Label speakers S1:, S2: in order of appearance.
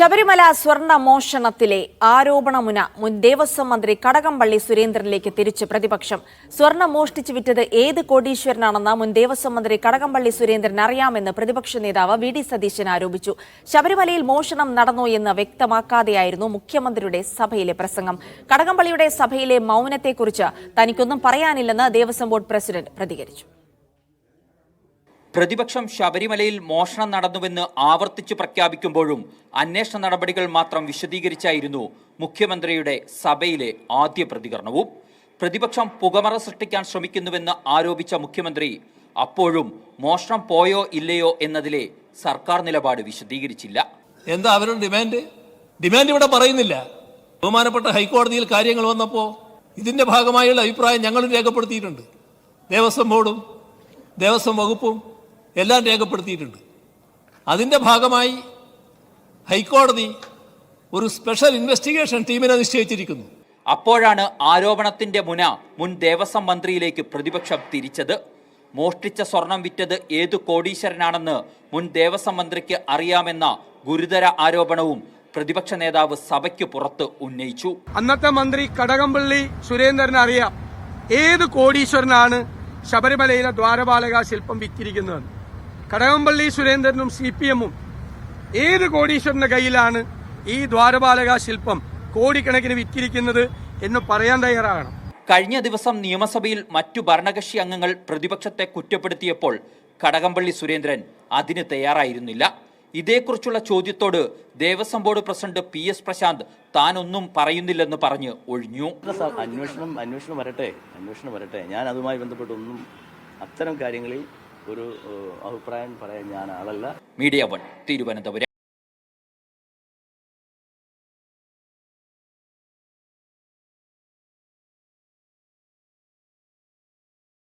S1: ശബരിമല സ്വർണ മോഷണത്തിലെ ആരോപണമുന മുൻ ദേവസ്വം മന്ത്രി കടകംപള്ളി സുരേന്ദ്രനിലേക്ക് തിരിച്ച് പ്രതിപക്ഷം. സ്വർണം മോഷ്ടിച്ചു വിറ്റത് ഏത് കോടീശ്വരനാണെന്ന് മുൻ ദേവസ്വം മന്ത്രി കടകംപള്ളി സുരേന്ദ്രൻ അറിയാമെന്ന് പ്രതിപക്ഷ നേതാവ് വി ഡി സതീശൻ ആരോപിച്ചു. ശബരിമലയിൽ മോഷണം നടന്നോ എന്ന് വ്യക്തമാക്കാതെയായിരുന്നു മുഖ്യമന്ത്രിയുടെ സഭയിലെ പ്രസംഗം. കടകംപള്ളിയുടെ സഭയിലെ മൌനത്തെക്കുറിച്ച് തനിക്കൊന്നും പറയാനില്ലെന്ന് ദേവസ്വം ബോർഡ് പ്രസിഡന്റ് പ്രതികരിച്ചു.
S2: പ്രതിപക്ഷം ശബരിമലയിൽ മോഷണം നടന്നുവെന്ന് ആവർത്തിച്ച് പ്രഖ്യാപിക്കുമ്പോഴും അന്വേഷണ നടപടികൾ മാത്രം വിശദീകരിച്ചായിരുന്നു മുഖ്യമന്ത്രിയുടെ സഭയിലെ ആദ്യ പ്രതികരണവും. പ്രതിപക്ഷം പുകമറ സൃഷ്ടിക്കാൻ ശ്രമിക്കുന്നുവെന്ന് ആരോപിച്ച മുഖ്യമന്ത്രി അപ്പോഴും മോഷണം പോയോ ഇല്ലയോ എന്നതിലെ സർക്കാർ നിലപാട് വിശദീകരിച്ചില്ല.
S3: എന്താ അവരുടെ ഡിമാൻഡ്? ഡിമാൻഡ് ഇവിടെ പറയുന്നില്ല. ബഹുമാനപ്പെട്ട ഹൈക്കോടതിയിൽ കാര്യങ്ങൾ വന്നപ്പോൾ ഇതിന്റെ ഭാഗമായുള്ള അഭിപ്രായം ഞങ്ങളും രേഖപ്പെടുത്തിയിട്ടുണ്ട്. ദേവസ്വം ബോർഡും ദേവസ്വം വകുപ്പും എല്ലാം രേഖപ്പെടുത്തിയിട്ടുണ്ട്. അതിന്റെ ഭാഗമായി ഹൈക്കോടതി ഒരു സ്പെഷ്യൽ ഇൻവെസ്റ്റിഗേഷൻ ടീമിനെ നിശ്ചയിച്ചിരിക്കുന്നു.
S2: അപ്പോഴാണ് ആരോപണത്തിന്റെ മുന മുൻ ദേവസ്വം മന്ത്രിയിലേക്ക് പ്രതിപക്ഷം തിരിച്ചത്. മോഷ്ടിച്ച സ്വർണം വിറ്റത് ഏതു കോടീശ്വരനാണെന്ന് മുൻ ദേവസ്വം മന്ത്രിക്ക് അറിയാമെന്ന ഗുരുതര ആരോപണവും പ്രതിപക്ഷ നേതാവ് സഭയ്ക്ക് പുറത്ത് ഉന്നയിച്ചു.
S4: അന്നത്തെ മന്ത്രി കടകംപള്ളി സുരേന്ദ്രൻ അറിയാം ഏത് കോടീശ്വരനാണ് ശബരിമലയിലെ ദ്വാരപാലക ശില്പം വിറ്റിരിക്കുന്നത്. കടകംപള്ളി സുരേന്ദ്രനും സി പി എമ്മും ഏത് കോടീശ്വരന്റെ കയ്യിലാണ് ഈ ദ്വാരപാലക ശില്പം കോടിക്കണക്കിന് വിറ്റിരിക്കുന്നത് എന്ന് പറയാൻ തയ്യാറാകണം.
S2: കഴിഞ്ഞ ദിവസം നിയമസഭയിൽ മറ്റു ഭരണകക്ഷി അംഗങ്ങൾ പ്രതിപക്ഷത്തെ കുറ്റപ്പെടുത്തിയപ്പോൾ കടകംപള്ളി സുരേന്ദ്രൻ അതിന് തയ്യാറായിരുന്നില്ല. ഇതേക്കുറിച്ചുള്ള ചോദ്യത്തോട് Devaswom board president P S Prasanth താനൊന്നും പറയുന്നില്ലെന്ന് പറഞ്ഞ് ഒഴിഞ്ഞു.
S5: അന്വേഷണം അന്വേഷണം വരട്ടെ അന്വേഷണം വരട്ടെ. ഞാൻ അതുമായി ബന്ധപ്പെട്ടൊന്നും അത്തരം കാര്യങ്ങളിൽ ഒരു അഭിപ്രായം പറയാൻ ഞാൻ ആളല്ല.
S2: Media one Thiruvananthapuram.